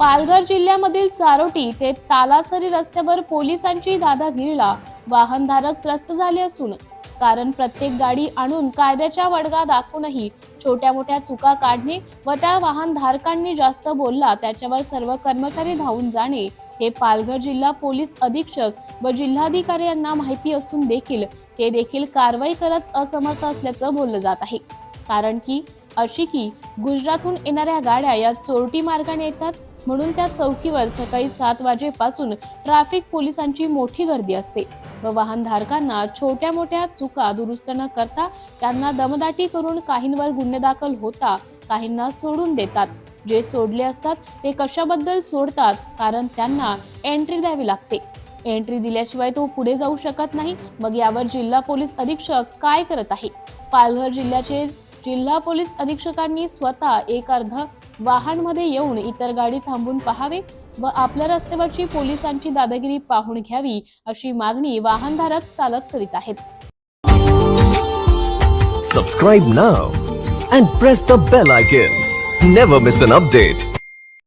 पालघर जिल्ह्यामधील चारोटी ते तालासरी रस्त्यावर पोलिसांची दादागिरीला वाहनधारक त्रस्त झाले असून कारण प्रत्येक गाडी आणून कायद्याच्या वडगा दाखवूनही छोट्या मोठ्या चुका काढणे व त्या वाहनधारकांनी जास्त बोलला त्याच्यावर सर्व कर्मचारी धावून जाणे हे पालघर जिल्हा पोलीस अधीक्षक व जिल्हाधिकारी यांना माहिती असून देखील ते देखील कारवाई करत असमर्थ असल्याचं बोललं जात आहे. कारण की अशी की गुजरातहून येणाऱ्या गाड्या या चोरटी मार्गाने येतात म्हणून त्या चौकीवर सकाळी सात वाजेपासून ट्रॅफिक पोलिसांची मोठी गर्दी असते. व वाहनधारकांना छोट्या मोठ्या चुका दुरुस्त न करता त्यांना दमदाटी करून काहींवर गुन्हे दाखल होता काहींना सोडून देतात. जे सोडले असतात ते कशाबद्दल सोडतात कारण त्यांना एंट्री द्यावी लागते. एंट्री दिल्याशिवाय तो पुढे जाऊ शकत नाही. मग यावर जिल्हा पोलीस अधीक्षक काय करत आहे? पालघर जिल्ह्याचे जिल्हा पोलीस अधीक्षकांनी स्वतः एक अर्ध वाहनमध्ये येऊन इतर गाडी थांबून पहावे व आपल्या रस्त्यावरची पोलिसांची दादागिरी पाहून घ्यावी अशी मागणी वाहनधारक चालक करीत आहेत. Subscribe now and press the bell icon never miss an update